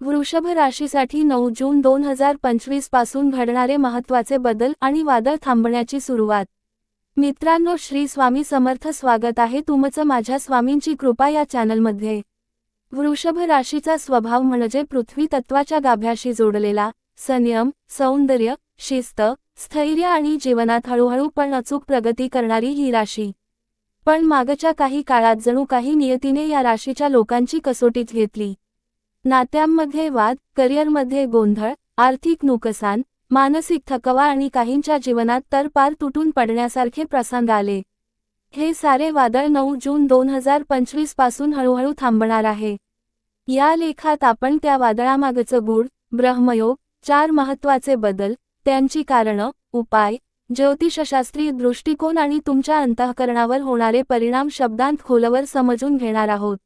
वृषभ राशीसाठी नऊ जून दोन हजार पंचवीसपासून घडणारे महत्त्वाचे बदल आणि वादळ थांबण्याची सुरुवात. मित्रांनो श्री स्वामी समर्थ स्वागत आहे तुमचं माझ्या स्वामींची कृपा या चॅनलमध्ये. वृषभ राशीचा स्वभाव म्हणजे पृथ्वी तत्वाच्या गाभ्याशी जोडलेला संयम सौंदर्य शिस्त स्थैर्य आणि जीवनात हळूहळू पण अचूक प्रगती करणारी ही राशी. पण मागच्या काही काळात जणू काही नियतीने या राशीच्या लोकांची कसोटीत घेतली. नात्यांमध्ये वाद करिअरमध्ये गोंधळ आर्थिक नुकसान मानसिक थकवा आणि काहींच्या जीवनात तर पार तुटून पडण्यासारखे प्रसंग आले. हे सारे वादळ नऊ जून दोन हजार पंचवीसपासून हळूहळू थांबणार आहे. या लेखात आपण त्या वादळामागचं गूढ ब्रह्मयोग चार महत्त्वाचे बदल त्यांची कारणं उपाय ज्योतिषशास्त्रीय दृष्टिकोन आणि तुमच्या अंतःकरणावर होणारे परिणाम शब्दांत खोलवर समजून घेणार आहोत.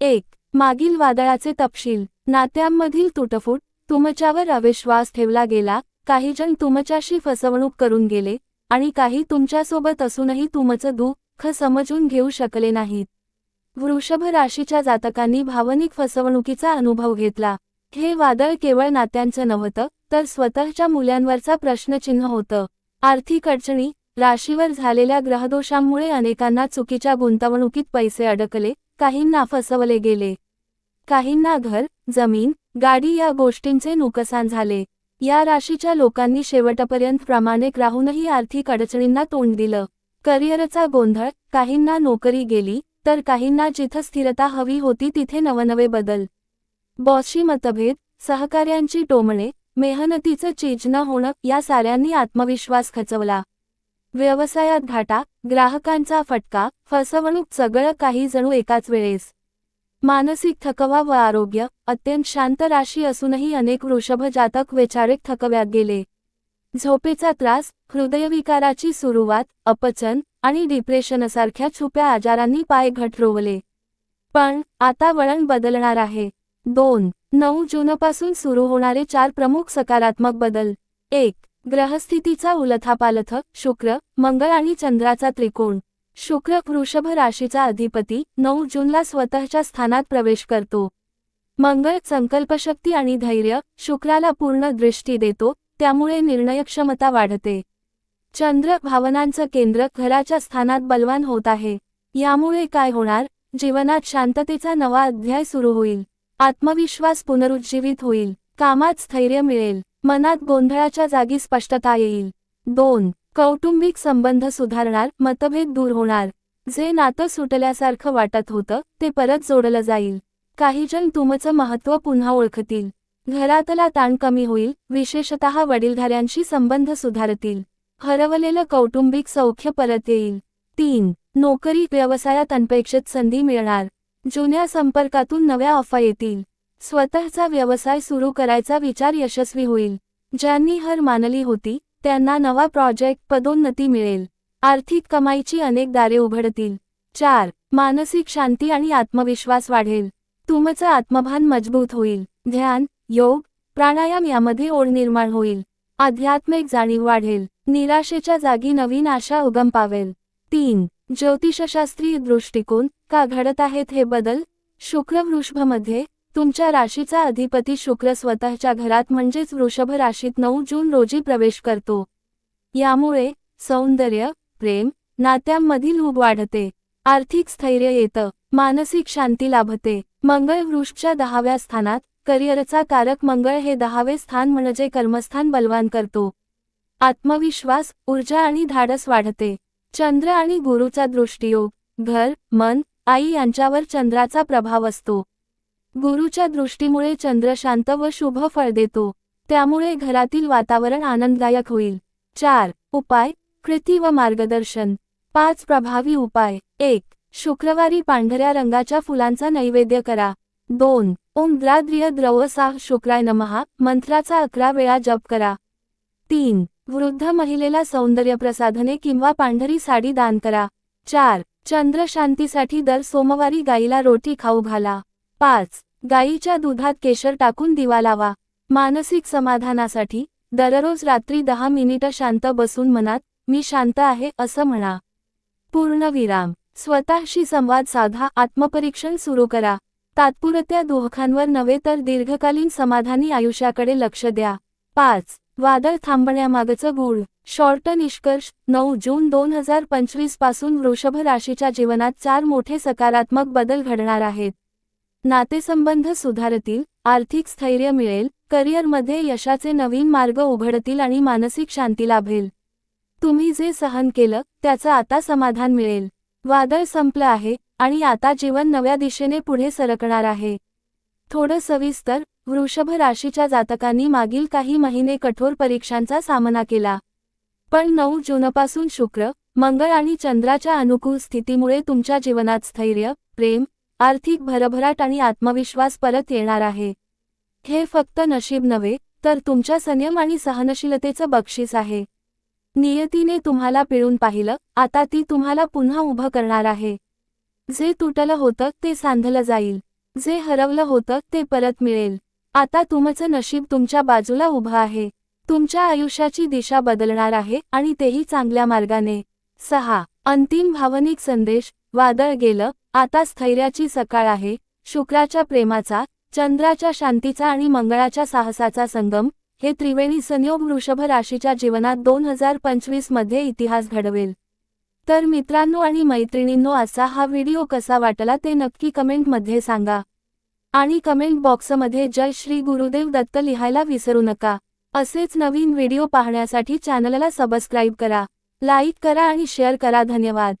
एक मागील वादळाचे तपशील. नात्यांमधील तुटफूट तुमच्यावर अविश्वास ठेवला गेला काही जण तुमच्याशी फसवणूक करून गेले आणि काही तुमच्यासोबत असूनही तुमचं दुःख समजून घेऊ शकले नाहीत. वृषभ राशीच्या जातकांनी भावनिक फसवणुकीचा अनुभव घेतला. हे वादळ केवळ नात्यांचं नव्हतं तर स्वतःच्या मुल्यांवरचा प्रश्नचिन्ह होतं. आर्थिक अडचणी राशीवर झालेल्या ग्रहदोषांमुळे अनेकांना चुकीच्या गुंतवणुकीत पैसे अडकले काहींना फसवले गेले. काहींना घर जमीन गाडी या गोष्टींचे नुकसान झाले. या राशीच्या लोकांनी शेवटपर्यंत प्रामाणिक राहूनही आर्थिक अडचणींना तोंड दिलं. करिअरचा गोंधळ काहींना नोकरी गेली तर काहींना जिथं स्थिरता हवी होती तिथे नवनवे बदल. बॉसशी मतभेद सहकार्यांची टोमणे मेहनतीचं चीज न होणं या साऱ्यांनी आत्मविश्वास खचवला. व्यवसायात घाटा ग्राहकांचा फटका फसवणूक सगळं काही जणू एकाच वेळेस. मानसिक थकवा व आरोग्य अत्यंत शांत राशी असूनही अनेक वृषभ जातक वैचारिक थकव्यात गेले. झोपेचा त्रास हृदयविकाराची सुरुवात अपचन आणि डिप्रेशनसारख्या छुप्या आजारांनी पाय घट रोवले. पण आता वळण बदलणार आहे. दोन नऊ जूनपासून सुरू होणारे चार प्रमुख सकारात्मक बदल. एक ग्रहस्थितीचा उलथापालथ शुक्र मंगळ आणि चंद्राचा त्रिकोण. शुक्र वृषभ राशीचा अधिपती नऊ जूनला स्वतःच्या स्थानात प्रवेश करतो. मंगळ संकल्पशक्ती आणि धैर्य शुक्राला पूर्ण दृष्टी देतो त्यामुळे निर्णयक्षमता वाढते. चंद्र भावनांचं केंद्र घराच्या स्थानात बलवान होत आहे. यामुळे काय होणार? जीवनात शांततेचा नवा अध्याय सुरू होईल. आत्मविश्वास पुनरुज्जीवित होईल. कामात स्थैर्य मिळेल. मनात गोंधळाच्या जागी स्पष्टता येईल. दोन कौटुंबिक संबंध सुधारणार मतभेद दूर होणार. जे नातं सुटल्यासारखं वाटत होतं ते परत जोडलं जाईल. काहीजण तुमचं महत्त्व पुन्हा ओळखतील. घरातला ताण कमी होईल विशेषतः वडीलधाऱ्यांशी संबंध सुधारतील. हरवलेलं कौटुंबिक सौख्य परत येईल. तीन नोकरी व्यवसायात अनपेक्षित संधी मिळणार. जुन्या संपर्कातून नव्या ऑफा येतील. स्वतःचा व्यवसाय सुरू करायचा विचार यशस्वी होईल. ज्यांनी हर मानली होती त्यांना नवा प्रोजेक्ट पदोन्नती मिळेल. आर्थिक कमाईची अनेक दारे उघडतील. चार मानसिक शांती आणि आत्मविश्वास वाढेल. तुमचं आत्मभान मजबूत होईल. ध्यान योग प्राणायाम यामध्ये ओढ निर्माण होईल. आध्यात्मिक जाणीव वाढेल. निराशेच्या जागी नवीन आशा उगम पावेल. तीन ज्योतिषशास्त्रीय दृष्टिकोन का घडत आहेत हे बदल शुक्र वृषभमध्ये तुमच्या राशीचा अधिपती शुक्र स्वतःच्या घरात म्हणजेच वृषभ राशीत नऊ जून रोजी प्रवेश करतो. यामुळे सौंदर्य प्रेम नात्यांमधील उब वाढते. आर्थिक स्थैर्य येतं मानसिक शांती लाभते. मंगळ वृषच्या दहाव्या स्थानात करिअरचा कारक मंगळ हे दहावे स्थान म्हणजे कर्मस्थान बलवान करतो. आत्मविश्वास ऊर्जा आणि धाडस वाढते. चंद्र आणि गुरुचा दृष्टियोग घर मन आई यांच्यावर चंद्राचा प्रभाव असतो. गुरुच्या दृष्टीमुळे चंद्र शांत व शुभ फळ देतो. त्यामुळे घरातील वातावरण आनंददायक होईल. चार उपाय कृती व मार्गदर्शन. पाच प्रभावी उपाय. एक शुक्रवारी पांढऱ्या रंगाच्या फुलांचा नैवेद्य करा. दोन ओम द्राद्रिय द्रवसाह शुक्राय नमहा मंत्राचा अकरा वेळा जप करा. तीन वृद्ध महिलेला सौंदर्य प्रसाधने किंवा पांढरी साडी दान करा. चार चंद्र शांतीसाठी दर सोमवारी गाईला रोटी खाऊ घाला. पाच. गाईच्या दुधात केशर टाकून दिवा लावा. मानसिक समाधानासाठी दररोज रात्री दहा मिनिटं शांत बसून मनात मी शांत आहे असं म्हणा. पूर्णविराम. स्वतःशी संवाद साधा आत्मपरीक्षण सुरू करा. तात्पुरत्या दुःखांवर नव्हे तर दीर्घकालीन समाधानी आयुष्याकडे लक्ष द्या. पाच. वादळ थांबण्यामागचं गूढ. शॉर्ट निष्कर्ष. नऊ जून दोन हजार पंचवीसपासून वृषभ राशीच्या जीवनात चार मोठे सकारात्मक बदल घडणार आहेत. नातेसंबंध सुधारतील आर्थिक स्थैर्य मिळेल करिअरमध्ये यशाचे नवीन मार्ग उघडतील आणि मानसिक शांती लाभेल. तुम्ही जे सहन केलं त्याचं आता समाधान मिळेल. वादळ संपलं आहे आणि आता जीवन नव्या दिशेने पुढे सरकणार आहे. थोडं सविस्तर वृषभ राशीच्या जातकांनी मागील काही महिने कठोर परीक्षांचा सामना केला. पण नऊ जूनपासून शुक्र मंगळ आणि चंद्राच्या अनुकूल स्थितीमुळे तुमच्या जीवनात स्थैर्य प्रेम आर्थिक भरभराट आणि आत्मविश्वास परत येणार आहे. हे फक्त नशीब नव्हे तर तुमच्या संयम आणि सहनशीलतेचं बक्षीस आहे. नियतीने तुम्हाला पिळून पाहिलं आता ती तुम्हाला पुन्हा उभं करणार आहे. जे तुटलं होतं ते सांधलं जाईल. जे हरवलं होतं ते परत मिळेल. आता तुमचं नशीब तुमच्या बाजूला उभं आहे. तुमच्या आयुष्याची दिशा बदलणार आहे आणि तेही चांगल्या मार्गाने. सहा. अंतिम भावनिक संदेश वादळ गेलं आता स्थैर्याची सकाळ आहे. शुक्राच्या प्रेमाचा चंद्राच्या शांतीचा आणि मंगळाच्या साहसाचा संगम हे त्रिवेणी संयोग वृषभ राशीच्या जीवनात दोन हजार पंचवीसमध्ये इतिहास घडवेल. तर मित्रांनो आणि मैत्रिणींनो असा हा व्हिडिओ कसा वाटला ते नक्की कमेंटमध्ये सांगा. आणि कमेंट बॉक्समध्ये जय श्री गुरुदेव दत्त लिहायला विसरू नका. असेच नवीन व्हिडिओ पाहण्यासाठी चॅनलला सबस्क्राईब करा. लाईक करा आणि शेअर करा. धन्यवाद.